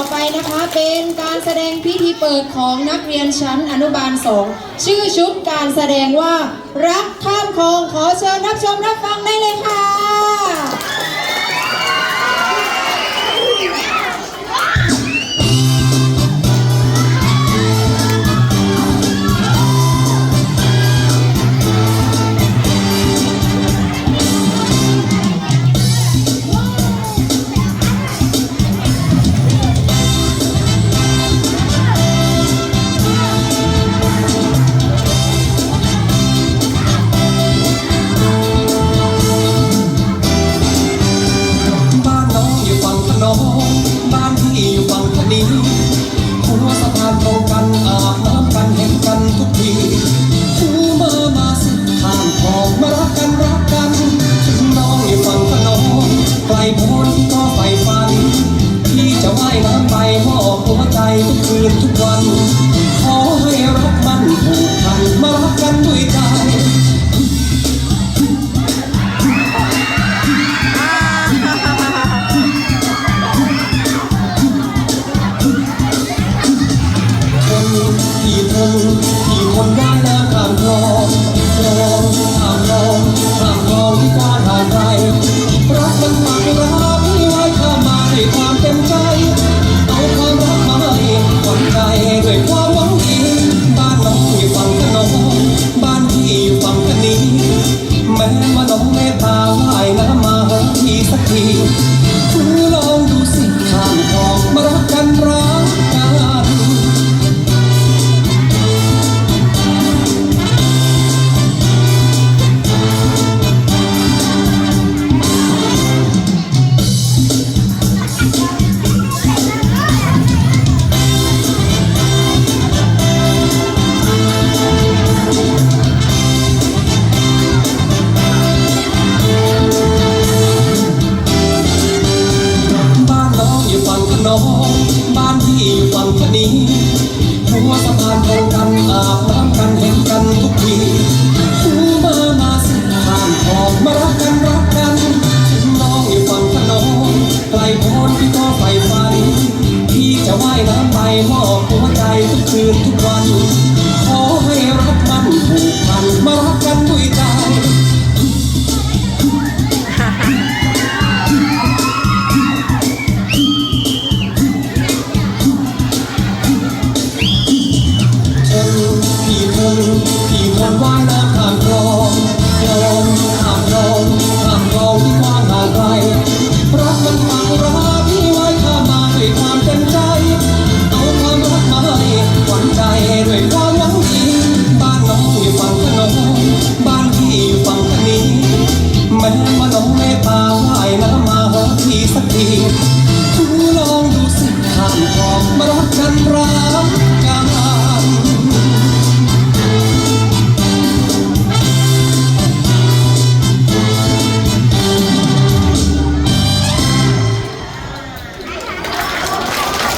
อไปนะคะเป็นการแสดงพิธีเปิดของนักเรียนชั้นอนุบาลสองชื่อชุดการแสดงว่า รักข้ามคลองขอเชิญรับชมรับฟังได้เลยค่ะ คืนทุกวัน ขอให้รักมันผูกพันมารักกันด้วยใจที่ทนที่ทนได้น้ำข้ามคลองคลองข้ามคลองข้ามคลองที่กว้างห่างไกลรักมันปากรักไว้ข้ามมาด้วยความเต็มใจ มาน้องเมตตาว่ายน้ำมาหอมทีสักที อยู่ฝั่งคณีหัวสะพานตรงกันอาบน้ำกันเห็นกันทุกทีหูมามาสิข้ามคลองมารักกันรักกันถึงน้องอยู่ฝั่งขนองไกลโพ้นที่ก็ใฝ่ฝันพี่จะว่ายน้ำไปมอบหัวใจทุกคืนทุกวันขอให้รักมันผูกพันมารักกัน see